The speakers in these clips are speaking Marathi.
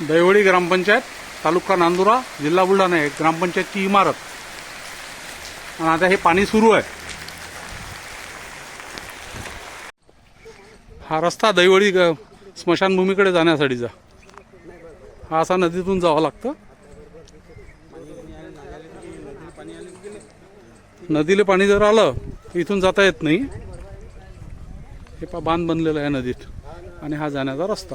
दैवळी ग्रामपंचायत तालुका नांदुरा जिल्हा बुलढाणा आहे ग्रामपंचायतची इमारत. आणि आता हे पाणी सुरू आहे. हा रस्ता दैवळी ग- स्मशानभूमीकडे जाण्यासाठीचा. हा असा नदीतून जावं लागतं. नदीला पाणी जर आलं इथून जाता येत नाही. हे पा बांध बनलेलं आहे नदीत. आणि हा जाण्याचा रस्ता.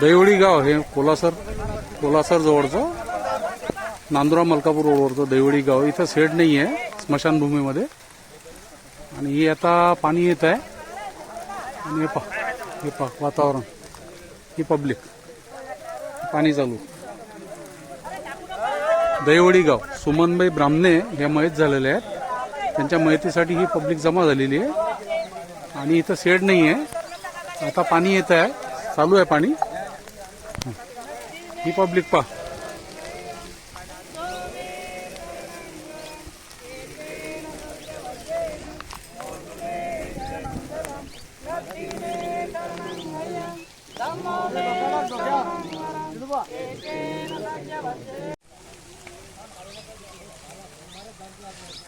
दैवडी गाव हे कोलासर. कोलासर जवळचं. नांदुरा मलकापूर रोडवरचं दैवडी गाव. इथं सेड नाही आहे स्मशानभूमीमध्ये. आणि हे आता पाणी येत आहे. आणि हे पा हे पा वातावरण. ही पब्लिक. पाणी चालू. दैवडी गाव. सुमनबाई ब्राह्मणे हे मयत झालेले आहेत. त्यांच्या मयतीसाठी ही पब्लिक जमा झालेली आहे. आणि इथं शेड नाही आहे आता पाणी येत आहे. चालू आहे पाणी. ही पब्लिक पा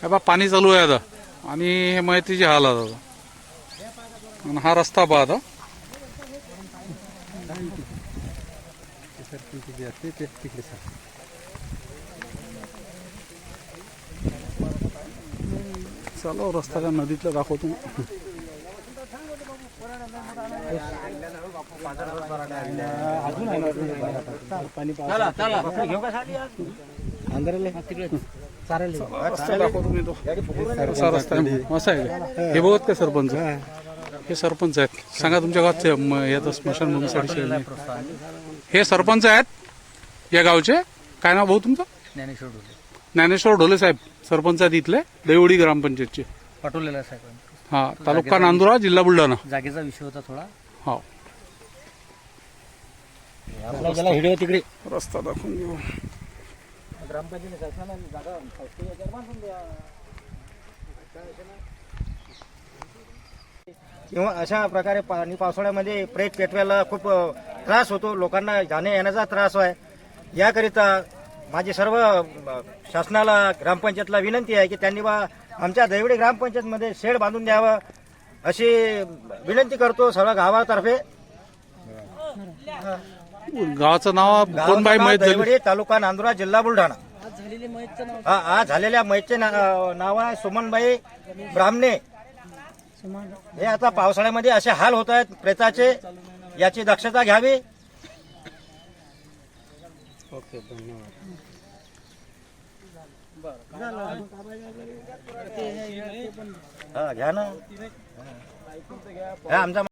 बा पाणी चालू आहे आता. आणि हे माहितीचे हाल आता. आणि हा रस्ता आता चालव रस्ता का नदीतला दाखवतो. रस्ता दाखवतो मी तो. असा रस्ता आहे. का? हे बघत काय सरपंच? हे सरपंच आहेत. सांगा तुमच्या गावात याचं शेड नाही. हे. सरपंच आहेत या गावचे? काय नाव भाऊ तुमचं? ज्ञानेश्वर ढोले. ज्ञानेश्वर ढोले साहेब सरपंच आहेत इथले देवडी ग्रामपंचायतचे. पाठवलेला आहे साहेब हा तालुका नांदुरा जिल्हा बुलढाणा. जागेचा विषय होता थोडा. हा. आपला व्हिडिओ तिकडे. रस्ता दाखवून घेऊ किंवा अशा प्रकारे पाणी पावसाळ्यामध्ये प्रेत पेटवायला खूप त्रास होतो. लोकांना जाण्या येण्याचा त्रास आहे. याकरिता माझी सर्व शासनाला ग्रामपंचायतला विनंती आहे की त्यांनी बा आमच्या दैवडी ग्रामपंचायतमध्ये शेड बांधून द्यावं अशी विनंती करतो सर्व गावातर्फे. गावाचं नाव कोण बाई गावाचं नाव माहीत झाली दैवडी तालुका नांदुरा जिल्हा बुलढाणा. हा आज झालेल्या मैचे नाव आहे सुमनबाई ब्राह्मणे. हे आता पावसाळ्यामध्ये असे हाल होत आहेत प्रेताचे. याची दक्षता घ्यावी. हा घ्या ना. आमचा